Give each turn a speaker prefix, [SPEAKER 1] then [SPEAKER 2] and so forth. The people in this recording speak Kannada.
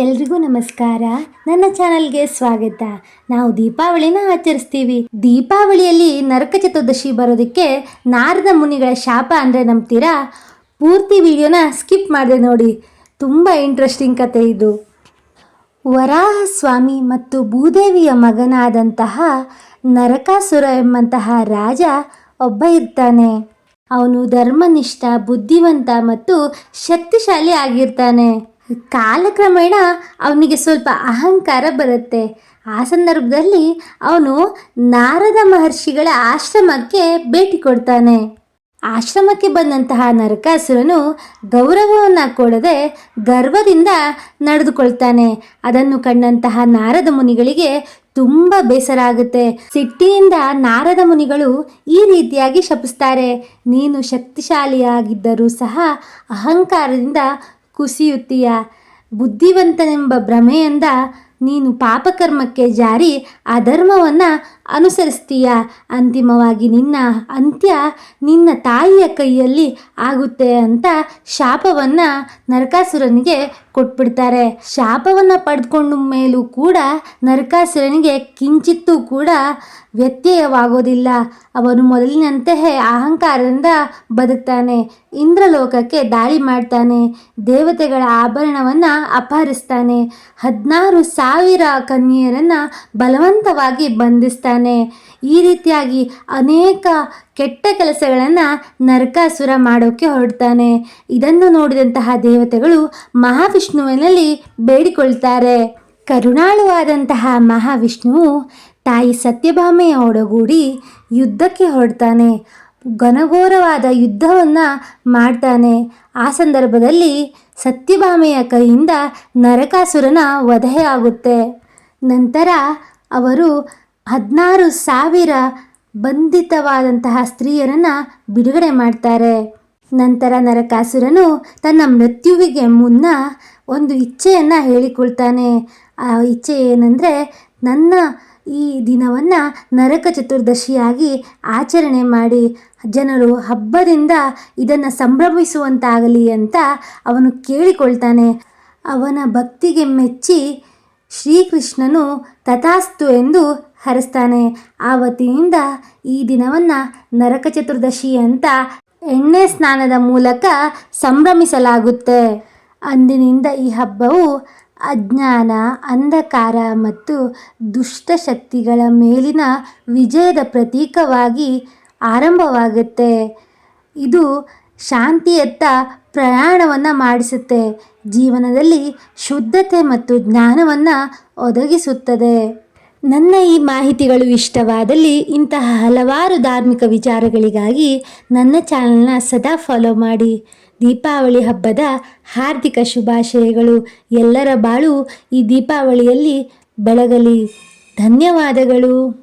[SPEAKER 1] ಎಲ್ರಿಗೂ ನಮಸ್ಕಾರ. ನನ್ನ ಚಾನಲ್ಗೆ ಸ್ವಾಗತ. ನಾವು ದೀಪಾವಳಿನ ಆಚರಿಸ್ತೀವಿ. ದೀಪಾವಳಿಯಲ್ಲಿ ನರಕ ಚತುರ್ದಶಿ ಬರೋದಕ್ಕೆ ನಾರದ ಮುನಿಗಳ ಶಾಪ ಅಂದರೆ ನಂಬ್ತೀರಾ? ಪೂರ್ತಿ ವಿಡಿಯೋನ ಸ್ಕಿಪ್ ಮಾಡಿದೆ ನೋಡಿ. ತುಂಬ ಇಂಟ್ರೆಸ್ಟಿಂಗ್ ಕತೆ ಇದು. ವರಾಹ ಸ್ವಾಮಿ ಮತ್ತು ಭೂದೇವಿಯ ಮಗನಾದಂತಹ ನರಕಾಸುರ ಎಂಬಂತಹ ರಾಜ ಒಬ್ಬ ಇರ್ತಾನೆ. ಅವನು ಧರ್ಮನಿಷ್ಠ, ಬುದ್ಧಿವಂತ ಮತ್ತು ಶಕ್ತಿಶಾಲಿ ಆಗಿರ್ತಾನೆ. ಕಾಲಕ್ರಮೇಣ ಅವನಿಗೆ ಸ್ವಲ್ಪ ಅಹಂಕಾರ ಬರುತ್ತೆ. ಆ ಸಂದರ್ಭದಲ್ಲಿ ಅವನು ನಾರದ ಮಹರ್ಷಿಗಳ ಆಶ್ರಮಕ್ಕೆ ಭೇಟಿ ಕೊಡ್ತಾನೆ. ಆಶ್ರಮಕ್ಕೆ ಬಂದಂತಹ ನರಕಾಸುರನು ಗೌರವವನ್ನು ಕೊಡದೆ ಗರ್ವದಿಂದ ನಡೆದುಕೊಳ್ತಾನೆ. ಅದನ್ನು ಕಂಡಂತಹ ನಾರದ ಮುನಿಗಳಿಗೆ ತುಂಬ ಬೇಸರ ಆಗುತ್ತೆ. ಸಿಟ್ಟಿನಿಂದ ನಾರದ ಮುನಿಗಳು ಈ ರೀತಿಯಾಗಿ ಶಪಿಸ್ತಾರೆ. ನೀನು ಶಕ್ತಿಶಾಲಿಯಾಗಿದ್ದರೂ ಸಹ ಅಹಂಕಾರದಿಂದ ಕುಸಿಯುತ್ತೀಯ. ಬುದ್ಧಿವಂತನೆಂಬ ಭ್ರಮೆಯಿಂದ ನೀನು ಪಾಪಕರ್ಮಕ್ಕೆ ಜಾರಿ ಅಧರ್ಮವನ್ನು ಅನುಸರಿಸ್ತೀಯ. ಅಂತಿಮವಾಗಿ ನಿನ್ನ ಅಂತ್ಯ ನಿನ್ನ ತಾಯಿಯ ಕೈಯಲ್ಲಿ ಆಗುತ್ತೆ ಅಂತ ಶಾಪವನ್ನು ನರಕಾಸುರನಿಗೆ ಕೊಟ್ಬಿಡ್ತಾರೆ. ಶಾಪವನ್ನು ಪಡೆದುಕೊಂಡ ಮೇಲೂ ಕೂಡ ನರಕಾಸುರನಿಗೆ ಕಿಂಚಿತ್ತೂ ಕೂಡ ವ್ಯತ್ಯಯವಾಗೋದಿಲ್ಲ. ಅವನು ಮೊದಲಿನಂತೆಯೇ ಅಹಂಕಾರದಿಂದ ಬದುಕ್ತಾನೆ. ಇಂದ್ರಲೋಕಕ್ಕೆ ದಾಳಿ ಮಾಡ್ತಾನೆ. ದೇವತೆಗಳ ಆಭರಣವನ್ನು ಅಪಹರಿಸ್ತಾನೆ. ಹದಿನಾರು ಸಾವಿರ ಕನ್ಯೆಯರನ್ನು ಬಲವಂತವಾಗಿ ಬಂಧಿಸ್ತಾನೆ. ಈ ರೀತಿಯಾಗಿ ಅನೇಕ ಕೆಟ್ಟ ಕೆಲಸಗಳನ್ನು ನರಕಾಸುರ ಮಾಡೋಕ್ಕೆ ಹೊರಡ್ತಾನೆ. ಇದನ್ನು ನೋಡಿದಂತಹ ದೇವತೆಗಳು ಮಹಾವಿಷ್ಣುವಿನಲ್ಲಿ ಬೇಡಿಕೊಳ್ತಾರೆ. ಕರುಣಾಳುವಾದಂತಹ ಮಹಾವಿಷ್ಣುವು ತಾಯಿ ಸತ್ಯಭಾಮೆಯ ಒಡಗೂಡಿ ಯುದ್ಧಕ್ಕೆ ಹೊರಡ್ತಾನೆ. ಘನಘೋರವಾದ ಯುದ್ಧವನ್ನು ಮಾಡ್ತಾನೆ. ಆ ಸಂದರ್ಭದಲ್ಲಿ ಸತ್ಯಭಾಮೆಯ ಕೈಯಿಂದ ನರಕಾಸುರನ ವಧೆಯಾಗುತ್ತೆ ನಂತರ ಅವರು ಹದಿನಾರು ಸಾವಿರ ಬಂಧಿತವಾದಂತಹ ಸ್ತ್ರೀಯರನ್ನು ಬಿಡುಗಡೆ ಮಾಡ್ತಾರೆ. ನಂತರ ನರಕಾಸುರನು ತನ್ನ ಮೃತ್ಯುವಿಗೆ ಮುನ್ನ ಒಂದು ಇಚ್ಛೆಯನ್ನು ಹೇಳಿಕೊಳ್ತಾನೆ. ಆ ಇಚ್ಛೆ ಏನಂದರೆ, ನನ್ನ ಈ ದಿನವನ್ನು ನರಕ ಚತುರ್ದಶಿಯಾಗಿ ಆಚರಣೆ ಮಾಡಿ, ಜನರು ಹಬ್ಬದಿಂದ ಇದನ್ನು ಸಂಭ್ರಮಿಸುವಂತಾಗಲಿ ಅಂತ ಅವನು ಕೇಳಿಕೊಳ್ತಾನೆ. ಅವನ ಭಕ್ತಿಗೆ ಮೆಚ್ಚಿ ಶ್ರೀಕೃಷ್ಣನು ತಥಾಸ್ತು ಎಂದು ಹರಿಸ್ತಾನೆ. ವತಿಯಿಂದ ಈ ದಿನವನ್ನು ನರಕ ಚತುರ್ದಶಿ ಅಂತ ಎಣ್ಣೆ ಸ್ನಾನದ ಮೂಲಕ ಸಂಭ್ರಮಿಸಲಾಗುತ್ತೆ. ಅಂದಿನಿಂದ ಈ ಹಬ್ಬವು ಅಜ್ಞಾನ, ಅಂಧಕಾರ ಮತ್ತು ದುಷ್ಟಶಕ್ತಿಗಳ ಮೇಲಿನ ವಿಜಯದ ಪ್ರತೀಕವಾಗಿ ಆರಂಭವಾಗುತ್ತೆ. ಇದು ಶಾಂತಿಯತ್ತ ಪ್ರಯಾಣವನ್ನು ಮಾಡಿಸುತ್ತೆ. ಜೀವನದಲ್ಲಿ ಶುದ್ಧತೆ ಮತ್ತು ಜ್ಞಾನವನ್ನು ಒದಗಿಸುತ್ತದೆ. ನನ್ನ ಈ ಮಾಹಿತಿಗಳು ಇಷ್ಟವಾದಲ್ಲಿ ಇಂತಹ ಹಲವಾರು ಧಾರ್ಮಿಕ ವಿಚಾರಗಳಿಗಾಗಿ ನನ್ನ ಚಾನಲ್ನ ಸದಾ ಫಾಲೋ ಮಾಡಿ. ದೀಪಾವಳಿ ಹಬ್ಬದ ಹಾರ್ದಿಕ ಶುಭಾಶಯಗಳು. ಎಲ್ಲರ ಬಾಳು ಈ ದೀಪಾವಳಿಯಲ್ಲಿ ಬೆಳಗಲಿ. ಧನ್ಯವಾದಗಳು.